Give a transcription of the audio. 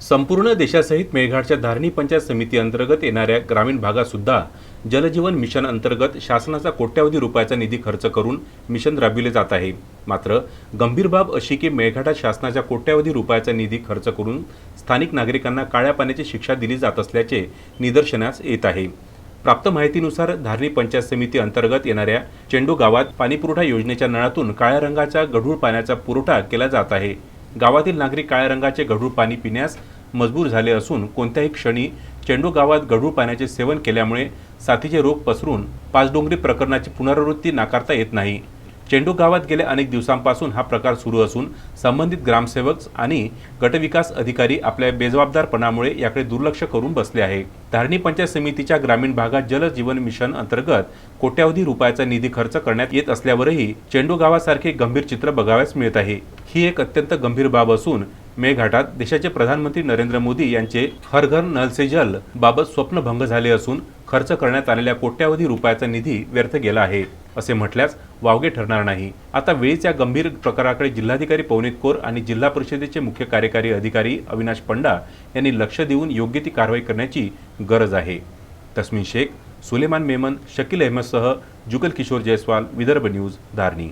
संपूर्ण देशासहित मेळघाटच्या धारणी पंचायत समिती अंतर्गत येणाऱ्या ग्रामीण भागात सुद्धा जलजीवन मिशन अंतर्गत शासनाचा कोट्यावधी रुपयाचा निधी खर्च करून मिशन राबविले जात आहे. मात्र गंभीर बाब अशी की मेळघाटात शासनाच्या कोट्यावधी रुपयाचा निधी खर्च करून स्थानिक नागरिकांना काळ्या पाण्याची शिक्षा दिली जात असल्याचे निदर्शनास येत आहे. प्राप्त माहितीनुसार धारणी पंचायत समिती अंतर्गत येणाऱ्या चेंडू गावात पाणीपुरवठा योजनेच्या नळातून काळ्या रंगाच्या गढूळ पाण्याचा पुरवठा केला जात आहे. गावातील नागरिक काळ्या रंगाचे गढूळ पाणी पिण्यास मजबूर झाले असून कोणत्याही क्षणी चेंडू गावात गढूळ पाण्याचे सेवन केल्यामुळे साथीचे रोग पसरून पाचडोंगरी प्रकरणाची पुनरावृत्ती नाकारता येत नाही. चेंडू गावात गेल्या अनेक दिवसांपासून हा प्रकार सुरू असून संबंधित ग्रामसेवक आणि गटविकास अधिकारी आपल्या बेजबाबदारपणामुळे याकडे दुर्लक्ष करून बसले आहे धारणी पंचायत समितीच्या ग्रामीण भागात जल जीवन मिशन अंतर्गत कोट्यावधी रुपयाचा निधी खर्च करण्यात येत असल्यावरही चेंडू गावासारखे गंभीर चित्र बघावयास मिळत आहे. ही एक अत्यंत गंभीर बाब असून मेळघाटात देशाचे प्रधानमंत्री नरेंद्र मोदी यांचे हर घर नल से जल बाबत स्वप्नभंग झाले असून खर्च करण्यात आलेल्या कोट्यावधी रुपयाचा निधी व्यर्थ गेला आहे. असे म्हटल्यास वावगे ठरणार नाही. आता वेळीच या गंभीर प्रकाराकडे जिल्हाधिकारी पवनीत कोर आणि जिल्हा परिषदेचे मुख्य कार्यकारी अधिकारी अविनाश पंडा यांनी लक्ष देऊन योग्य ती कारवाई करण्याची गरज आहे. तस्मिन शेख सुलेमान मेमन शकील अहमदसह जुगल किशोर जयस्वाल विदर्भ न्यूज धारणी.